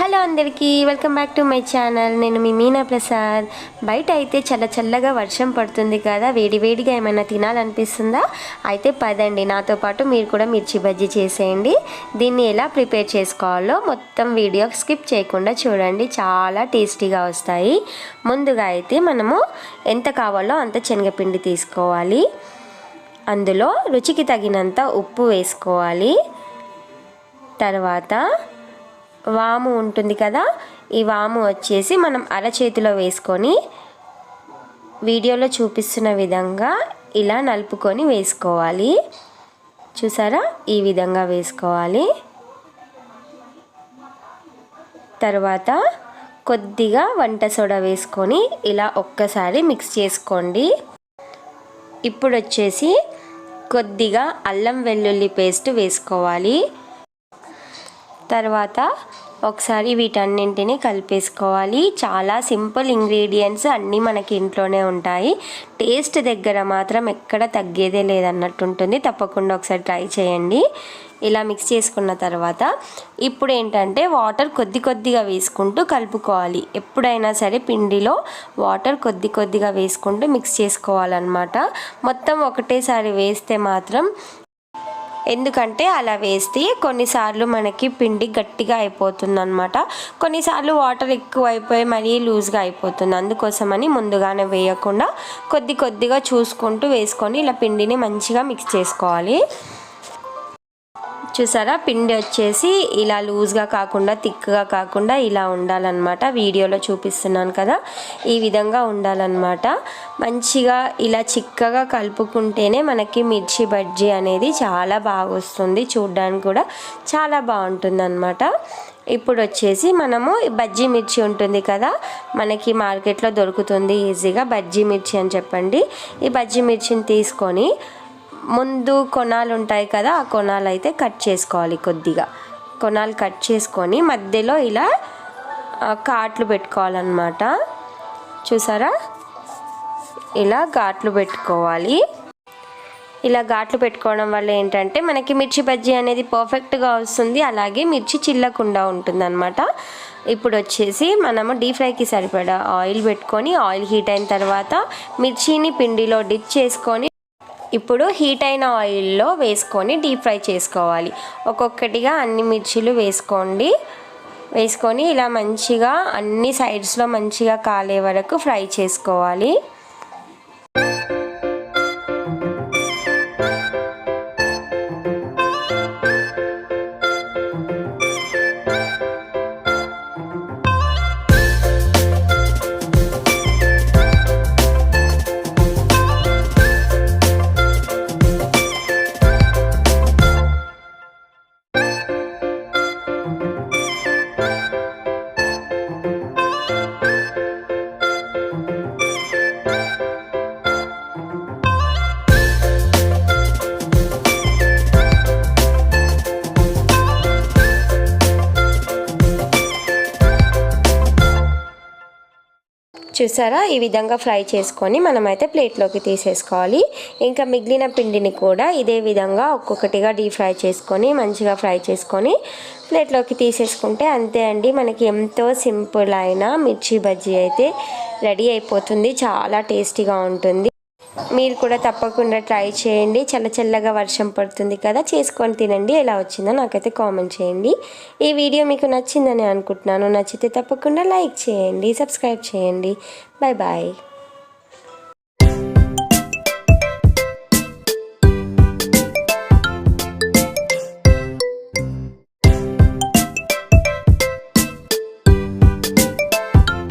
Hello అందరికీ welcome back to my channel. నేను మీ మీనా ప్రసాద్. బయట అయితే చల్ల చల్లగా వర్షం పడుతుంది కదా వేడి వేడిగా ఏమైనా తినాలనిపిస్తుందా? అయితే పదండి నాతో పాటు మీరు కూడా మిర్చి బజ్జీ చేసేయండి. దీన్ని ఎలా ప్రిపేర్ చేసుకోవాలో మొత్తం వీడియో స్కిప్ చేయకుండా చూడండి. చాలా టేస్టీగా వస్తాయి. ముందుగా అయితే మనము ఎంత కావాలో అంత శనగపిండి తీసుకోవాలి. అందులో రుచికి తగినంత ఉప్పు వేసుకోవాలి. తర్వాత వాము ఉంటుంది కదా ఈ వాము వచ్చేసి మనం అరచేతిలో వేసుకొని వీడియోలో చూపిస్తున్న విధంగా ఇలా నలుపుకొని వేసుకోవాలి. చూసారా? ఈ విధంగా వేసుకోవాలి. తర్వాత కొద్దిగా వంట సోడా వేసుకొని ఇలా ఒక్కసారి మిక్స్ చేసుకోండి. ఇప్పుడు వచ్చేసి కొద్దిగా అల్లం వెల్లుల్లి పేస్ట్ వేసుకోవాలి. తర్వాత ఒకసారి వీటన్నింటిని కలిపేసుకోవాలి. చాలా సింపుల్ ఇంగ్రీడియంట్స్ అన్నీ మనకి ఇంట్లోనే ఉంటాయి. టేస్ట్ దగ్గర మాత్రం ఎక్కడ తగ్గేదే లేదన్నట్టు ఉంటుంది తప్పకుండా ఒకసారి ట్రై చేయండి. ఇలా మిక్స్ చేసుకున్న తర్వాత ఇప్పుడు ఏంటంటే వాటర్ కొద్ది కొద్దిగా వేసుకుంటూ కలుపుకోవాలి. ఎప్పుడైనా సరే పిండిలో వాటర్ కొద్ది కొద్దిగా వేసుకుంటూ మిక్స్ చేసుకోవాలన్నమాట. మొత్తం ఒకటేసారి వేస్తే మాత్రం ఎందుకంటే అలా వేస్తే కొన్నిసార్లు మనకి పిండి గట్టిగా అయిపోతుంది అనమాట కొన్నిసార్లు వాటర్ ఎక్కువ అయిపోయి మరీ లూజ్గా అయిపోతుంది. అందుకోసమని ముందుగానే వేయకుండా కొద్ది కొద్దిగా చూసుకుంటూ వేసుకొని ఇలా పిండిని మంచిగా మిక్స్ చేసుకోవాలి. చూసారా? పిండి వచ్చేసి ఇలా లూజ్గా కాకుండా థిక్గా కాకుండా ఇలా ఉండాలన్నమాట. వీడియోలో చూపిస్తున్నాను కదా. ఈ విధంగా ఉండాలన్నమాట. మంచిగా ఇలా చిక్కగా కలుపుకుంటేనే మనకి మిర్చి బజ్జీ అనేది చాలా బాగా వస్తుంది. చూడ్డానికి కూడా చాలా బాగుంటుంది అనమాట ఇప్పుడు వచ్చేసి మనము బజ్జీ మిర్చి ఉంటుంది కదా. మనకి మార్కెట్లో దొరుకుతుంది ఈజీగా. బజ్జీ మిర్చి అని చెప్పండి. ఈ బజ్జీ మిర్చిని తీసుకొని ముందు కొనాలు ఉంటాయి కదా ఆ కొనాలు అయితే కట్ చేసుకోవాలి కొద్దిగా. కొనాలు కట్ చేసుకొని మధ్యలో ఇలా కాట్లు పెట్టుకోవాలన్నమాట. చూసారా? ఇలా ఘాట్లు పెట్టుకోవాలి. ఇలా ఘాట్లు పెట్టుకోవడం వల్ల ఏంటంటే మనకి మిర్చి బజ్జీ అనేది పర్ఫెక్ట్గా వస్తుంది. అలాగే మిర్చి చిల్లకుండా ఉంటుంది అనమాట ఇప్పుడు వచ్చేసి మనము డీప్ ఫ్రైకి సరిపడా ఆయిల్ పెట్టుకొని ఆయిల్ హీట్ అయిన తర్వాత మిర్చిని పిండిలో డిప్ చేసుకొని ఇప్పుడు హీట్ అయిన ఆయిల్లో వేసుకొని డీప్ ఫ్రై చేసుకోవాలి. ఒక్కొక్కటిగా అన్ని మిర్చీలు వేసుకోండి. వేసుకొని ఇలా మంచిగా అన్ని సైడ్స్లో మంచిగా కాలే వరకు ఫ్రై చేసుకోవాలి. చూసారా? ఈ విధంగా ఫ్రై చేసుకొని మనమైతే ప్లేట్లోకి తీసేసుకోవాలి. ఇంకా మిగిలిన పిండిని కూడా ఇదే విధంగా ఒక్కొక్కటిగా డీప్ ఫ్రై చేసుకొని మంచిగా ఫ్రై చేసుకొని ప్లేట్లోకి తీసేసుకుంటే అంతే అండి. మనకి ఎంతో సింపుల్ అయిన మిర్చి బజ్జీ అయితే రెడీ అయిపోతుంది. చాలా టేస్టీగా ఉంటుంది. మీరు కూడా తప్పకుండా ట్రై చేయండి. చల్ల చల్లగా వర్షం పడుతుంది కదా చేసుకొని తినండి. ఎలా వచ్చిందో నాకైతే కామెంట్ చేయండి. ఈ వీడియో మీకు నచ్చిందని అనుకుంటున్నాను. నచ్చితే తప్పకుండా లైక్ చేయండి సబ్స్క్రైబ్ చేయండి. Bye bye.